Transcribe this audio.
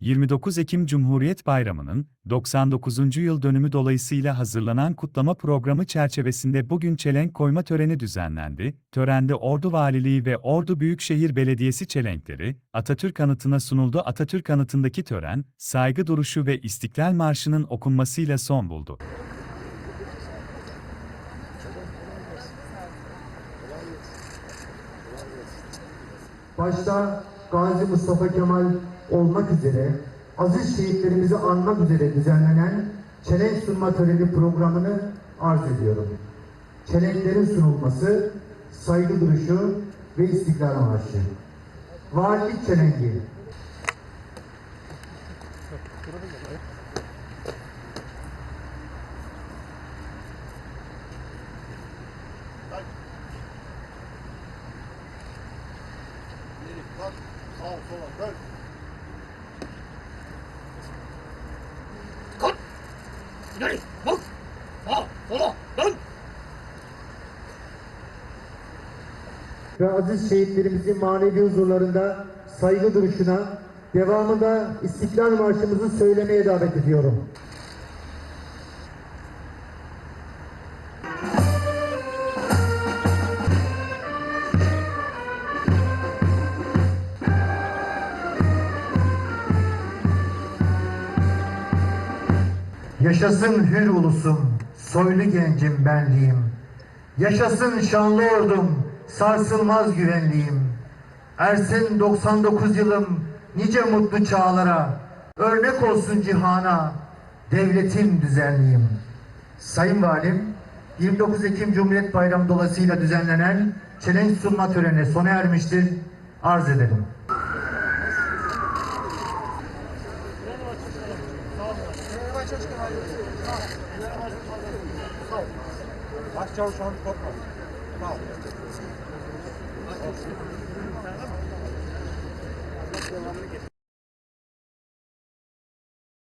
29 Ekim Cumhuriyet Bayramı'nın 99. yıl dönümü dolayısıyla hazırlanan kutlama programı çerçevesinde bugün çelenk koyma töreni düzenlendi. Törende Ordu Valiliği ve Ordu Büyükşehir Belediyesi çelenkleri, Atatürk anıtına sunuldu. Atatürk anıtındaki tören, saygı duruşu ve İstiklal Marşı'nın okunmasıyla son buldu. başta Gazi Mustafa Kemal olmak üzere aziz şehitlerimizi anmak üzere düzenlenen çelenk sunma töreni programını arz ediyorum. Çelenklerin sunulması, saygı duruşu ve istiklal marşı. Valilik çelengi. Sağ dön. İleri, kalk. Sağ, sola, dön. ve aziz şehitlerimizin manevi huzurlarında saygı duruşuna devamında İstiklal Marşımızı söylemeye davet ediyorum. Yaşasın hür ulusum, soylu gencim benliğim. Yaşasın şanlı ordum, sarsılmaz güvenliğim. Ersin 99 yılım, nice mutlu çağlara, örnek olsun cihana, devletin düzenliyim. Sayın Valim, 29 Ekim Cumhuriyet Bayramı dolayısıyla düzenlenen çelenk sunma töreni sona ermiştir. Arz ederim. Başçavuş Hamit Korkmaz. Sağ ol. Devamını getir.